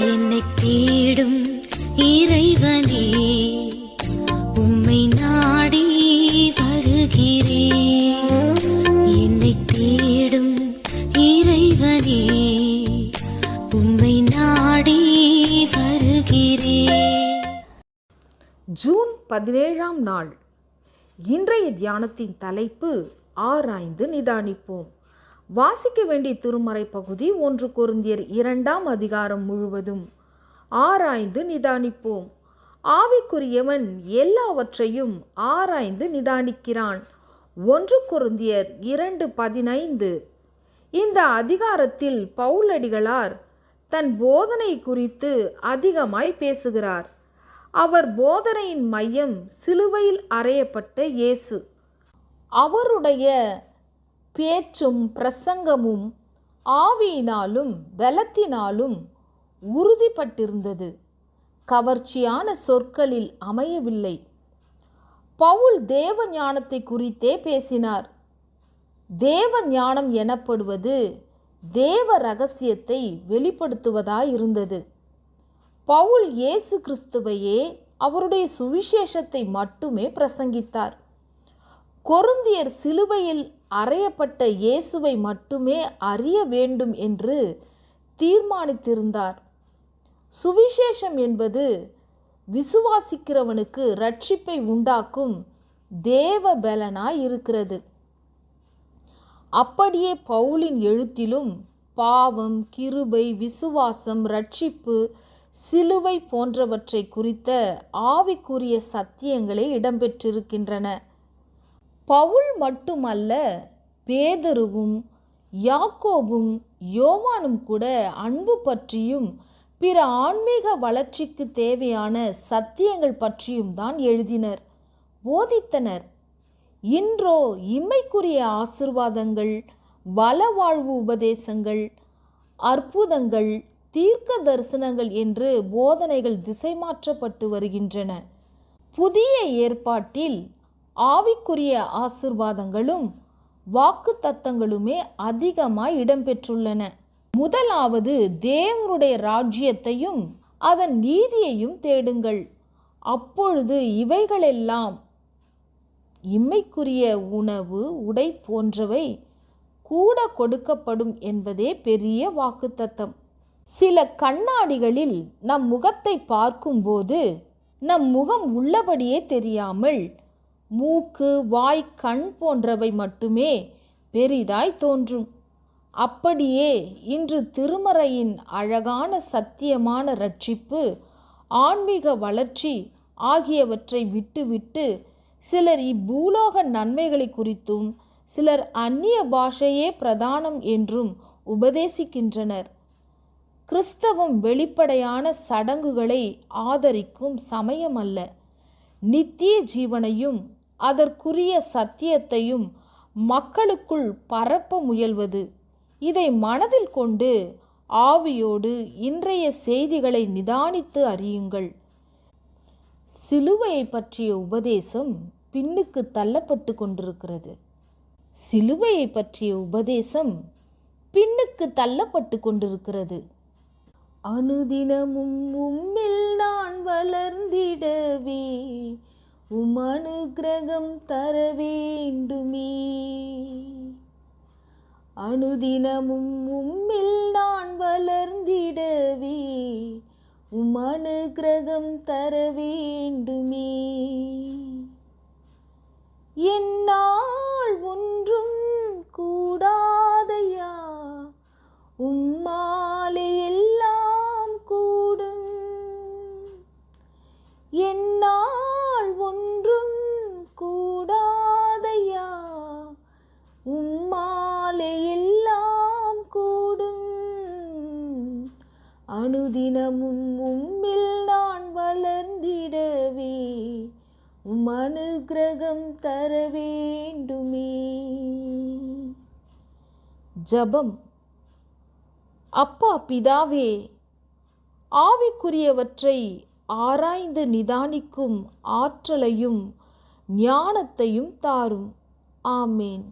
என்னை தேடும் இறைவனே உம்மை நாடி வருகிறேன் என்னை தேடும் இறைவனே உம்மை நாடி வருகிறேன் ஜூன் பதினேழாம் நாள். இன்றைய தியானத்தின் தலைப்பு ஆராய்ந்து நிதானிப்போம். வாசிக்க வேண்டிய திருமறை பகுதி ஒன்று கொருந்தியர் இரண்டாம் அதிகாரம் முழுவதும். ஆராய்ந்து நிதானிப்போம். ஆவிக்குரியவன் எல்லாவற்றையும் ஆராய்ந்து நிதானிக்கிறான். ஒன்று கொருந்தியர் இரண்டு பதினைந்து. இந்த அதிகாரத்தில் பவுலடிகளார் தன் போதனை குறித்து அதிகமாய் பேசுகிறார். அவர் போதனையின் மையம் சிலுவையில் அறையப்பட்ட இயேசு. அவருடைய பேச்சும் பிரசங்கமும் ஆவியினாலும் பலத்தினாலும் உறுதிப்பட்டிருந்தது. கவர்ச்சியான சொற்களில் அமையவில்லை. பவுல் தேவ ஞானத்தை குறித்தே பேசினார். தேவ ஞானம் எனப்படுவது தேவ ரகசியத்தை வெளிப்படுத்துவதாயிருந்தது. பவுல் இயேசு கிறிஸ்துவையே அவருடைய சுவிசேஷத்தை மட்டுமே பிரசங்கித்தார். கொருந்தியர் சிலுவையில் அறையப்பட்ட இயேசுவை மட்டுமே அறிய வேண்டும் என்று தீர்மானித்திருந்தார். சுவிசேஷம் என்பது விசுவாசிக்கிறவனுக்கு ரட்சிப்பை உண்டாக்கும் தேவ பலனாய் இருக்கிறது. அப்படியே பவுலின் எழுத்திலும் பாவம் கிருபை விசுவாசம் ரட்சிப்பு சிலுவை போன்றவற்றை குறித்த ஆவிக்குரிய சத்தியங்களே இடம்பெற்றிருக்கின்றன. பவுல் மட்டுமல்ல பேதருவும் யாக்கோபும் யோவானும் கூட அன்பு பற்றியும் பிற ஆன்மீக வளர்ச்சிக்கு தேவையான சத்தியங்கள் பற்றியும் தான் எழுதினர். போதித்தனர். இன்றோ இம்மைக்குரிய ஆசிர்வாதங்கள் வளவாழ்வு உபதேசங்கள் அற்புதங்கள் தீர்க்க தரிசனங்கள் என்று போதனைகள் திசை மாற்றப்பட்டு வருகின்றன. புதிய ஏற்பாட்டில் ஆவிக்குரிய ஆசிர்வாதங்களும் வாக்கு தத்தங்களுமே அதிகமாய் இடம்பெற்றுள்ளன. முதலாவது தேவனுடைய ராஜ்யத்தையும் அதன் நீதியையும் தேடுங்கள். அப்பொழுது இவைகளெல்லாம் இம்மைக்குரிய உணவு உடை போன்றவை கூட கொடுக்கப்படும் என்பதே பெரிய வாக்குத்தத்தம். சில கண்ணாடிகளில் நம் முகத்தை பார்க்கும்போது நம் முகம் உள்ளபடியே தெரியாமல் மூக்கு வாய் கண் போன்றவை மட்டுமே பெரிதாய் தோன்றும். அப்படியே இன்று திருமறையின் அழகான சத்தியமான ரட்சிப்பு ஆன்மீக வளர்ச்சி ஆகியவற்றை விட்டுவிட்டு சிலர் இப்பூலோக நன்மைகளை குறித்தும் சிலர் அந்நிய பாஷையே பிரதானம் என்றும் உபதேசிக்கின்றனர். கிறிஸ்தவம் வெளிப்படையான சடங்குகளை ஆதரிக்கும் சமயமல்ல. நித்திய ஜீவனையும் அதற்குரிய சத்தியத்தையும் மக்களுக்குள் பரப்ப முயல்வது. இதை மனதில் கொண்டு ஆவியோடு இன்றைய செய்திகளை நிதானித்து அறியுங்கள். சிலுவையை பற்றிய உபதேசம் பின்னுக்கு தள்ளப்பட்டு கொண்டிருக்கிறது. சிலுவையை பற்றிய உபதேசம் பின்னுக்கு தள்ளப்பட்டு கொண்டிருக்கிறது. அனுதினமும் உம்மில் நான் வளர்ந்திடவே உமனுகிரகம் தர வேண்டுமே. அனுதினமும் உம்மில் நான் வளர்ந்திடவே உமனுகிரகம் தர வேண்டுமே. என்னால் ஒன்றும் கூடா உம்மில் நான் வளர்ந்திடவே உம் அனுக்கிரகம் தர வேண்டுமே. ஜபம். அப்பா பிதாவே ஆவிக்குரியவற்றை ஆராய்ந்து நிதானிக்கும் ஆற்றலையும் ஞானத்தையும் தாரும். ஆமேன்.